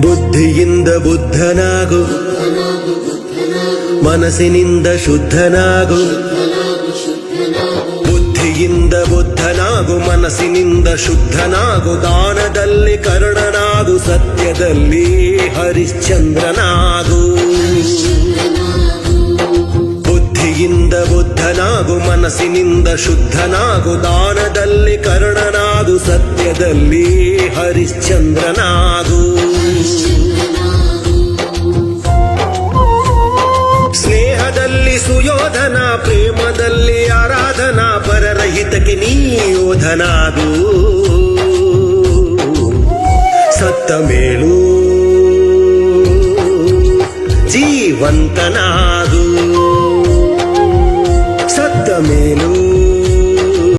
ಬುದ್ಧಿಯಿಂದ ಬುದ್ಧನಾಗು. ಮನಸ್ಸಿನಿಂದ ಶುದ್ಧನಾಗು. ಬುದ್ಧಿಯಿಂದ ಬುದ್ಧನಾಗು, ಮನಸ್ಸಿನಿಂದ ಶುದ್ಧನಾಗು. ದಾನದಲ್ಲಿ ಕರ್ಣನಾಗು, ಸತ್ಯದಲ್ಲಿ ಹರಿಶ್ಚಂದ್ರನಾಗು. ಬುದ್ಧಿಯಿಂದ ಬುದ್ಧನಾಗು, ಮನಸ್ಸಿನಿಂದ ಶುದ್ಧನಾಗು. ದಾನದಲ್ಲಿ ಕರ್ಣನಾಗು, ಸತ್ಯದಲ್ಲಿ ಹರಿಶ್ಚಂದ್ರನಾಗು. ಸುಯೋಧನ ಪ್ರೇಮದಲ್ಲಿ ಆರಾಧನಾ ಪರರಹಿತಕ್ಕೆ ನೀ ಯೋಧನಾಗು ಸತ್ತ ಮೇಲೂ ಜೀವಂತನಾಗು ಸತ್ತ ಮೇಲೂ